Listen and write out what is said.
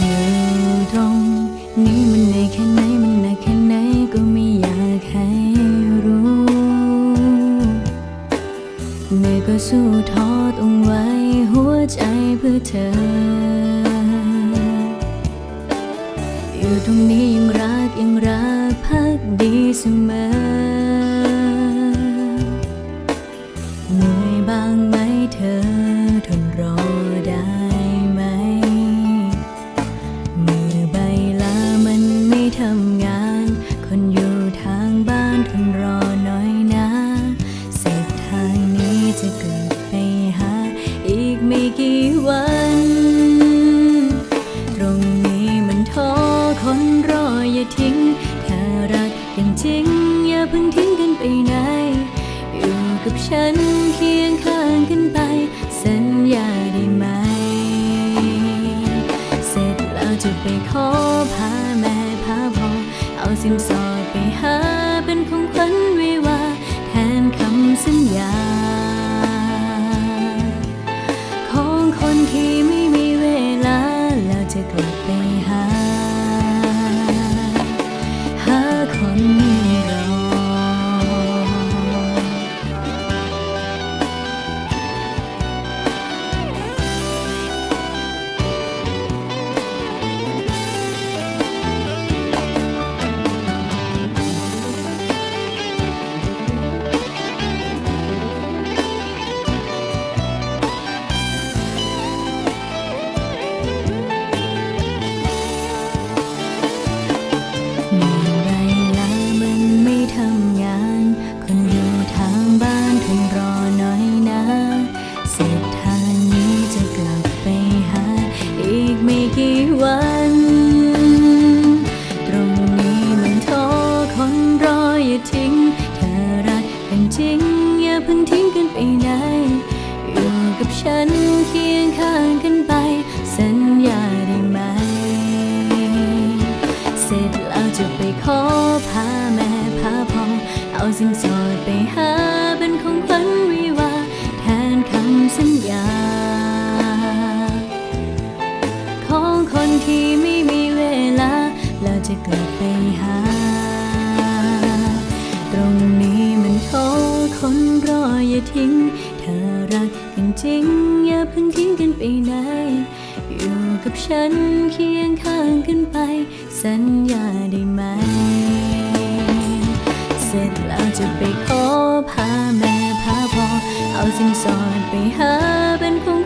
อยู่ตรงนี้มันเหนื่อยแค่ไหนมันหนักแค่ไหนก็ไม่อยากให้รู้เหนื่อยก็สู้ท้อต้องไว้หัวใจเพื่อเธอ อยู่ตรงนี้ยังรักยังรักพักดีเสมอ ไม่กี่วัน ตรงนี้มันท้อคนรออย่าทิ้ง ถ้ารักกันจริง อย่าเพิ่งทิ้งกันไปไหน อยู่กับฉันเคียงข้างกันไป สัญญาได้ไหม เสร็จแล้วจะไปขอพาแม่พาพ่อเอาสินสอด จริง อย่าเพิ่งทิ้งกันไปไหนอยู่กับฉันเคียงข้างกันไป สัญญาได้ไหม เสร็จแล้วจะไปขอพาแม่พาพ่อเอาสินสอดไปหาเป็นของขวัญวิวาแทนคำสัญญา ของคนที่ไม่มีเวลา แล้วจะกลับไปหา ตรงนี้ คนรออย่าทิ้ง ถ้ารักกันจริง อย่าเพิ่งทิ้งกันไปไหน อยู่กับฉันเคียงข้างกันไป สัญญาได้ไหม เสร็จแล้วจะไปขอพาแม่พาพ่อเอาสินสอนไปหาเป็นของ